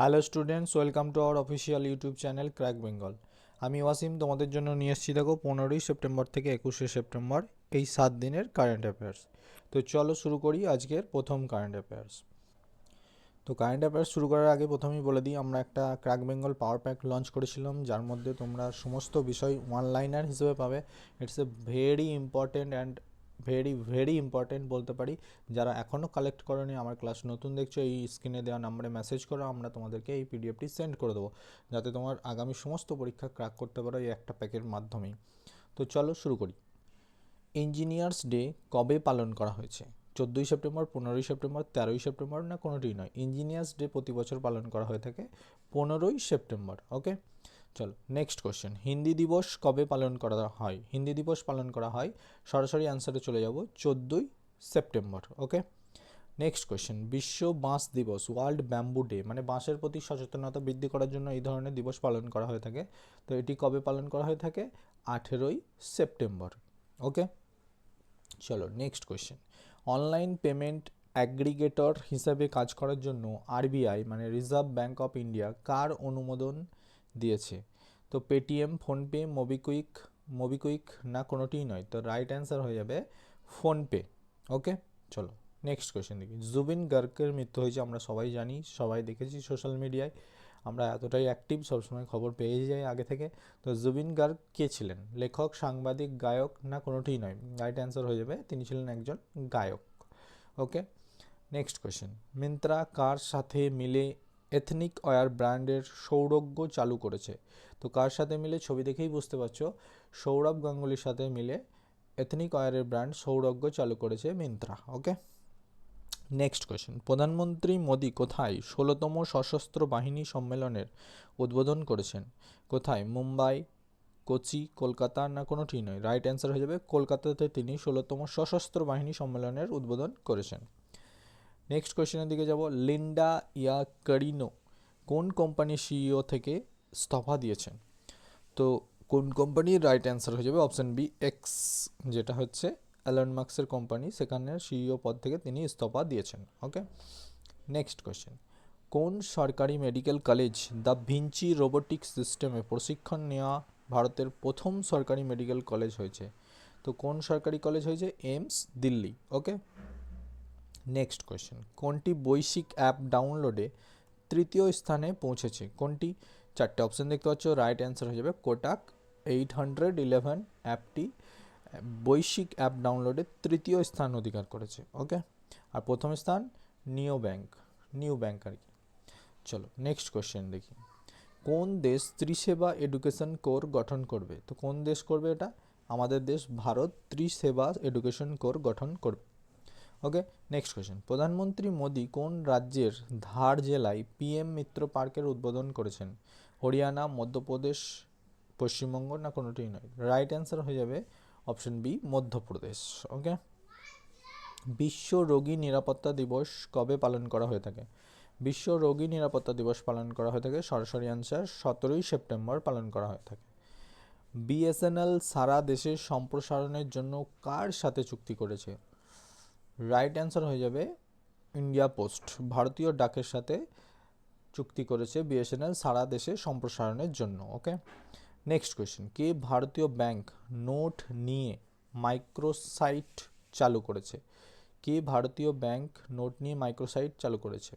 Hello students, welcome to our official YouTube channel crack Bengal. আমি ওয়াসিম, তোমাদের জন্য নিয়ে এসেছি দেখো পনেরোই সেপ্টেম্বর থেকে একুশে সেপ্টেম্বর এই সাত দিনের কারেন্ট অ্যাফেয়ার্স তো চলো শুরু করি আজকের প্রথম কারেন্ট অ্যাফেয়ার্স তো কারেন্ট অ্যাফেয়ার্স শুরু করার আগে প্রথমেই বলে দিই, আমরা একটা crack Bengal power pack launch করেছিলাম, যার মধ্যে তোমরা সমস্ত বিষয় ওয়ান লাইনার হিসেবে পাবে। It's a very important and very very important বলতে পারি। যারা এখনও কালেক্ট করেনি, আমার ক্লাস নতুন দেখছ, এই স্ক্রিনে দেওয়া নাম্বারে মেসেজ করো, আমরা তোমাদেরকে এই পিডিএফটি সেন্ড করে দেবো। যাতে তোমার আগামী সমস্ত পরীক্ষা ক্র্যাক করতে পারো এই একটা প্যাকের মাধ্যমেই। তো চলো শুরু করি। ইঞ্জিনিয়ার্স ডে কবে পালন করা হয়েছে? চোদ্দোই সেপ্টেম্বর, পনেরোই সেপ্টেম্বর, তেরোই সেপ্টেম্বর না কোনোটিই নয়। ইঞ্জিনিয়ার্স ডে প্রতি বছর পালন করা হয়ে থাকে পনেরোই সেপ্টেম্বর ওকে চলো নেক্সট কোশ্চেন হিন্দি দিবস কবে পালন করা হয়? হিন্দি দিবস পালন করা হয়, সরাসরি অ্যান্সারে চলে যাব, চোদ্দোই সেপ্টেম্বর ওকে নেক্সট কোয়েশ্চেন বিশ্ব বাঁশ দিবস ওয়ার্ল্ড ব্যাম্বু ডে মানে বাঁশের প্রতি সচেতনতা বৃদ্ধি করার জন্য এই ধরনের দিবস পালন করা হয়ে থাকে। তো এটি কবে পালন করা হয়ে থাকে? আঠেরোই সেপ্টেম্বর ওকে চলো next question online payment aggregator হিসাবে কাজ করার জন্য আরবিআই মানে রিজার্ভ ব্যাঙ্ক অফ ইন্ডিয়া কার অনুমোদন দিয়েছে। তো পেটিএম ফোনপে মোবিকুইক মোবিকুইক না কোনোটিই নয়। তো রাইট অ্যান্সার হয়ে যাবে ফোনপে ওকে চলো নেক্সট কোয়েশ্চেন দেখি। জুবিন গার্গের মৃত্যু হয়েছে, আমরা সবাই জানি, সবাই দেখেছি সোশ্যাল মিডিয়ায় আমরা এতটাই অ্যাক্টিভ সবসময় খবর পেয়ে যাই আগে থেকে। তো জুবিন গার্গ কে ছিলেন? লেখক, সাংবাদিক, গায়ক না কোনোটিই নয়। রাইট অ্যান্সার হয়ে যাবে, তিনি ছিলেন একজন গায়ক। ওকে নেক্সট কোয়েশ্চেন মিন্ত্রা কার সাথে মিলে এথনিক ওয়্যার ব্র্যান্ডের সৌরজ্ঞ চালু করেছে। তো কার সাথে মিলে? ছবি দেখেই বুঝতে পারছ। সৌরভ গাঙ্গুলির সাথে মিলে এথনিক ওয়্যারের ব্র্যান্ড সৌরজ্ঞ চালু করেছে মিন্ত্রা ওকে নেক্সট কোয়েশ্চেন প্রধানমন্ত্রী মোদী কোথায় ষোলোতম সশস্ত্র বাহিনী সম্মেলনের উদ্বোধন করেছেন? কোথায়? মুম্বাই, কোচি, কলকাতা না কোনোটি নয়? রাইট অ্যান্সার হয়ে যাবে, কলকাতাতে তিনি ষোলোতম সশস্ত্র বাহিনী সম্মেলনের উদ্বোধন করেছেন। নেক্সট কোয়েশ্চেনের দিকে যাব। লিন্ডা ইয়া কারিনো কোন কোম্পানির সিইও থেকে ইস্তফা দিয়েছেন? তো কোন কোম্পানির রাইট অ্যান্সার হয়ে যাবে অপশান বি এক্স যেটা হচ্ছে অ্যালন মার্কসের কোম্পানি সেখানের সিইও পদ থেকে তিনি ইস্তফা দিয়েছেন ওকে নেক্সট কোয়েশ্চেন কোন সরকারি medical college da Vinci robotic সিস্টেমে প্রশিক্ষণ নেওয়া ভারতের প্রথম সরকারি মেডিকেল কলেজ হয়েছে? তো কোন সরকারি কলেজ হয়েছে? AIIMS Delhi okay next question কোনটি বৈশ্বিক অ্যাপ ডাউনলোডে তৃতীয় স্থানে পৌঁছেছে? কোনটি? চারটে অপশান দেখতে পাচ্ছ রাইট অ্যান্সার হয়ে যাবে কোটাক এইট হান্ড্রেড ইলেভেন অ্যাপটি বৈশ্বিক অ্যাপ ডাউনলোডে তৃতীয় স্থান অধিকার করেছে ওকে আর প্রথম স্থান নিও ব্যাংক নিউ ব্যাংক আর কি। চলো নেক্সট কোয়েশ্চেন দেখি। কোন দেশ ত্রিসেবা এডুকেশন কোর গঠন করবে? তো কোন দেশ করবে এটা? আমাদের দেশ, ভারত ত্রিসেবা এডুকেশন কোর গঠন করবে। ওকে নেক্সট কোয়েশ্চেন প্রধানমন্ত্রী মোদী কোন রাজ্যের ধার জেলায় পিএম মিত্র পার্কের উদ্বোধন করেছেন? হরিয়ানা, মধ্যপ্রদেশ, পশ্চিমবঙ্গ না কোনোটিই নয়? রাইট অ্যান্সার হয়ে যাবে অপশন বি মধ্যপ্রদেশ ওকে বিশ্ব রোগী নিরাপত্তা দিবস কবে পালন করা হয়ে থাকে? বিশ্ব রোগী নিরাপত্তা দিবস পালন করা হয়ে থাকে, সরাসরি অ্যান্সার সতেরোই সেপ্টেম্বর পালন করা হয়ে থাকে। বিএসএনএল সারা দেশের সম্প্রসারণের জন্য কার সাথে চুক্তি করেছে? রাইট অ্যান্সার হয়ে যাবে ইন্ডিয়া পোস্ট ভারতীয় ডাকের সাথে চুক্তি করেছে বিএসএনএল সারা দেশে সম্প্রসারণের জন্য ওকে নেক্সট কোয়েশ্চেন কে ভারতীয় ব্যাংক নোট নিয়ে মাইক্রোসাইট চালু করেছে? কে ভারতীয় ব্যাংক নোট নিয়ে মাইক্রোসাইট চালু করেছে?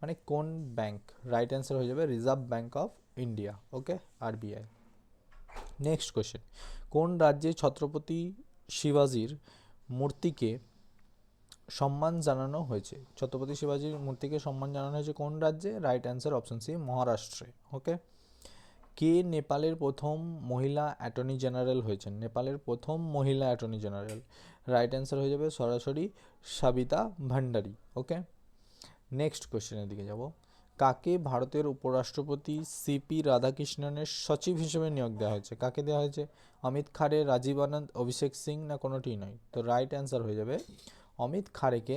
মানে কোন ব্যাংক রাইট অ্যান্সার হয়ে যাবে reserve bank of India okay RBI next question কোন রাজ্যে ছত্রপতি শিবাজির মূর্তিকে সম্মান জানানো হয়েছে। ছত্রপতি শিবাজির মূর্তিকে সম্মান জানানো হয়েছে কোন রাজ্যে? রাইট অ্যান্সার অপশন সি মহারাষ্ট্রে। ওকে কে নেপালের প্রথম মহিলা অ্যাটর্নি জেনারেল হয়েছেন? নেপালের প্রথম মহিলা অ্যাটর্নি জেনারেল। রাইট অ্যান্সার হয়ে যাবে সরাসরি সাবিতা ভান্ডারি। ওকে নেক্সট কোয়েশ্চেনের দিকে যাব। কাকে ভারতের উপরাষ্ট্রপতি সিপি রাধাকৃষ্ণনের সচিব হিসেবে নিয়োগ দেওয়া হয়েছে? কাকে দেওয়া হয়েছে? অমিত খারে রাজীব আনন্দ, অভিষেক সিং না কোনোটি নয়? তো রাইট অ্যান্সার হয়ে যাবে অমিত খারেকে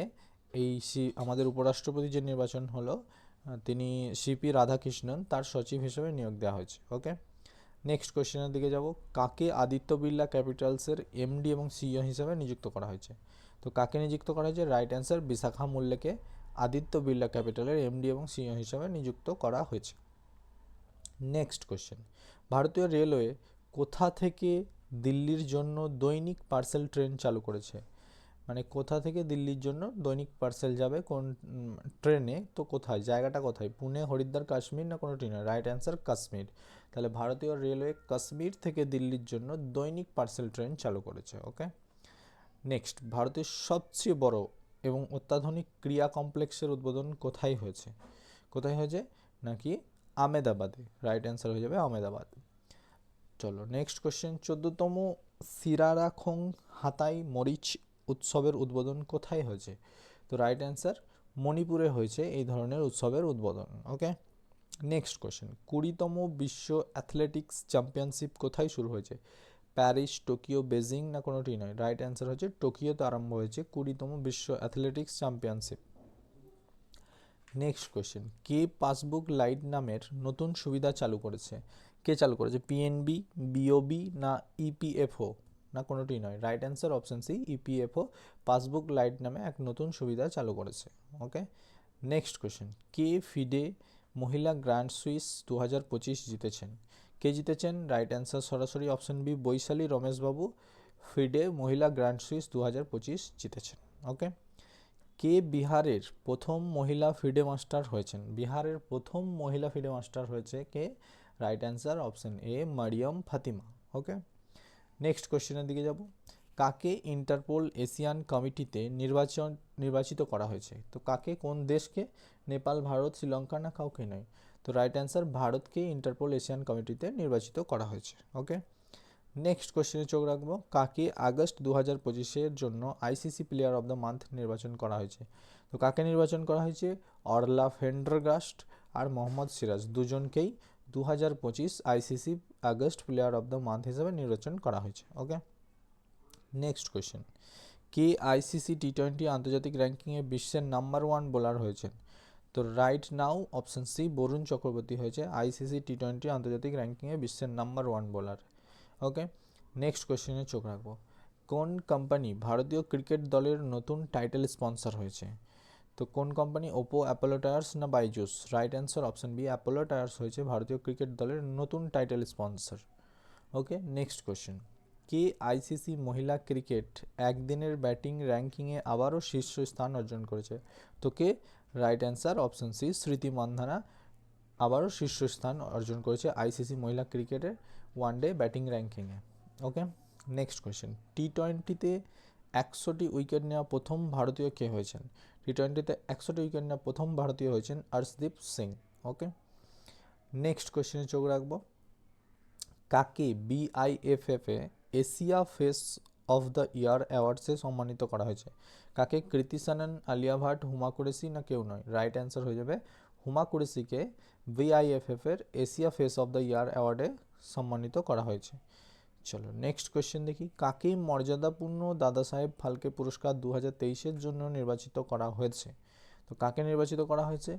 এই সি, আমাদের উপরাষ্ট্রপতি যে নির্বাচন হলো তিনি সিপি রাধাকৃষ্ণন তার সচিব হিসেবে নিয়োগ দেওয়া হয়েছে, ওকে? নেক্সট কোয়েশ্চেনের দিকে যাব। কাকে আদিত্য বিড়লা ক্যাপিটালসের এমডি এবং সিইও হিসেবে নিযুক্ত করা হয়েছে? তো কাকে নিযুক্ত করা হয়েছে? রাইট অ্যান্সার বিশাখা মূল্যকে আদিত্য বিড়লা ক্যাপিটালের এমডি এবং সিইও হিসাবে নিযুক্ত করা হয়েছে। নেক্সট কোশ্চেন ভারতীয় রেলওয়ে কোথা থেকে দিল্লির জন্য দৈনিক পার্সেল ট্রেন চালু করেছে? মানে কোথা থেকে দিল্লির জন্য দৈনিক পার্সেল যাবে, কোন ট্রেনে, তো কোথায়, জায়গাটা কোথায়? পুনে, হরিদ্বার, কাশ্মীর না কোনো ট্রেনে? Right answer Kashmir. তাহলে ভারতীয় রেলওয়ে কাশ্মীর থেকে দিল্লির জন্য দৈনিক পার্সেল ট্রেন চালু করেছে, ওকে? নেক্সট ভারতের সবচেয়ে বড় এবং অত্যাধুনিক ক্রিয়া কমপ্লেক্সের উদ্বোধন কোথায় হয়েছে? কোথায় হয়েছে? নাকি আমেদাবাদে রাইট অ্যান্সার হয়ে যাবে আমেদাবাদ চলো নেক্সট কোশ্চেন চোদ্দতম সিরারাখং হাতাই মরিচ উৎসবের উদ্বোধন কোথায় হয়েছে? তো রাইট অ্যান্সার মণিপুরে হয়েছে এই ধরনের উৎসবের উদ্বোধন ওকে নেক্সট কোশ্চেন কুড়িতম বিশ্ব অ্যাথলেটিক্স চ্যাম্পিয়নশিপ কোথায় শুরু হয়েছে? প্যারিস, টোকিও, বেজিং না কোনোটি নয়? রাইট অ্যান্সার হচ্ছে টোকিওতে আরম্ভ হয়েছে কুড়িতম বিশ্ব অ্যাথলেটিক্স চ্যাম্পিয়নশিপ নেক্সট কোশ্চেন কে পাসবুক লাইট নামের নতুন সুবিধা চালু করেছে? কে চালু করেছে? পিএনবি বিওবি না ইপিএফও না কোনোটি নয়। Right answer option C EPFO passbook lite নামে এক নতুন সুবিধা চালু করেছে। ওকে নেক্সট কোশ্চেন কে ফিডে মহিলা গ্র্যান্ড সুইস দু হাজার পঁচিশ জিতেছেন। কে জিতেছেন? রাইট অ্যান্সার সরাসরি option B Vaishali Rameshbabu. FIDE মহিলা গ্র্যান্ড সুইস দু হাজার পঁচিশ জিতেছেন। ওকে কে বিহারের প্রথম মহিলা ফিডে মাস্টার হয়েছেন। বিহারের প্রথম মহিলা ফিডে মাস্টার হয়েছে কে? Right answer option A Mariyam Fatima. Okay next কোশ্চেনের দিকে যাব। কাকে ইন্টারপোল এশিয়ান কমিটিতে নির্বাচন, নির্বাচিত করা হয়েছে? তো কাকে, কোন দেশকে? নেপাল, ভারত, শ্রীলঙ্কা না কাউকে নয়? তো রাইট অ্যান্সার ভারতকে ইন্টারপোল এশিয়ান কমিটিতে নির্বাচিত করা হয়েছে। ওকে নেক্সট কোশ্চেনে চোখ রাখব। কাকে আগস্ট দু হাজার পঁচিশের জন্য ICC player of the month নির্বাচন করা হয়েছে? তো কাকে নির্বাচন করা হয়েছে? অরলা ফেন্ডারগাস্ট আর মোহাম্মদ সিরাজ। দুজনকেই দু হাজার পঁচিশ ICC August player of the month হিসেবে নির্বাচন করা হয়েছে, ওকে? Next question. কে আইসিসি টি টোয়েন্টি আন্তর্জাতিক র্যাঙ্কিংয়ে বিশ্বের নাম্বার ওয়ান বোলার হয়েছেন? তো right now option C Varun Chakravarthy হয়েছে আইসিসি টি টোয়েন্টি আন্তর্জাতিক র্যাঙ্কিংয়ে বিশ্বের number one bowler, okay? Next কোয়েশ্চেনে চোখ রাখব। কোন কোম্পানি ভারতীয় ক্রিকেট দলের নতুন টাইটেল স্পন্সর হয়েছে? তো কোন কোম্পানি ওপো অ্যাপোলো টায়ার্স না Byju's right answer option B Apollo Tyres হয়েছে ভারতীয় ক্রিকেট দলের নতুন title sponsor okay next question কে আইসিসি মহিলা ক্রিকেট একদিনের ব্যাটিং র্যাঙ্কিংয়ে আবারও শীর্ষ স্থান অর্জন করেছে? তো কে? Right answer option C Smriti Mandhana আবারও শীর্ষস্থান অর্জন করেছে আইসিসি মহিলা ক্রিকেটের ওয়ান ডে ব্যাটিং র্যাঙ্কিংয়ে ওকে নেক্সট কোয়েশ্চেন টি টোয়েন্টিতে একশোটি উইকেট নেওয়া প্রথম ভারতীয় কে হয়েছেন? টি টোয়েন্টিতে একশোটি উইকেট নেওয়া প্রথম ভারতীয় হয়েছেন অর্শদীপ সিং ওকে নেক্সট কোয়েশ্চেনে চোখ রাখব। কাকে BIFF Asia face of the year অ্যাওয়ার্ডসে সম্মানিত করা হয়েছে? কাকে কৃতি সানন, আলিয়া ভাট, হুমা কুরেশি না কেউ নয়? রাইট অ্যান্সার হয়ে যাবে হুমা কুরেশিকে ভিআইএফএফ এর Asia face of the year অ্যাওয়ার্ডে সম্মানিত করা হয়েছে। চলো নেক্সট কোয়েশ্চেন দেখি। কাকে মর্যাদাপূর্ণ দাদা সাহেব ফালকে পুরস্কার দু হাজার তেইশের জন্য নির্বাচিত করা হয়েছে? তো কাকে নির্বাচিত করা হয়েছে?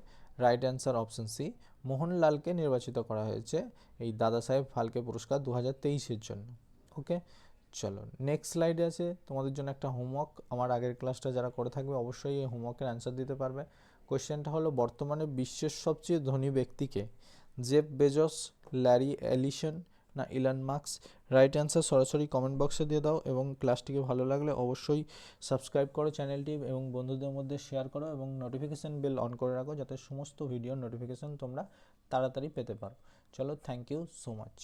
রাইট অ্যান্সার অপশন সি মোহনলালকে নির্বাচিত করা হয়েছে এই দাদা সাহেব ফালকে পুরস্কার দু হাজার তেইশের জন্য। ওকে চলো নেক্সট স্লাইডে আছে, তোমাদের জন্য একটা হোমওয়ার্ক আমার আগের ক্লাসটা যারা করে থাকবে অবশ্যই এই হোমওয়ার্কের অ্যান্সার দিতে পারবে। কোয়েশ্চেনটা হলো, বর্তমানে বিশ্বের সবচেয়ে ধনী ব্যক্তিকে, জেফ বেজস, ল্যারি এলিসন না ইলান মার্কস রাইট অ্যান্সার সরাসরি কমেন্ট বক্সে দিয়ে দাও এবং ক্লাসটিকে ভালো লাগলে অবশ্যই সাবস্ক্রাইব করো চ্যানেলটি এবং বন্ধুদের মধ্যে শেয়ার করো এবং নোটিফিকেশান বেল অন করে রাখো যাতে সমস্ত ভিডিওর নোটিফিকেশান তোমরা তাড়াতাড়ি পেতে পারো। চলো থ্যাংক ইউ সো মাচ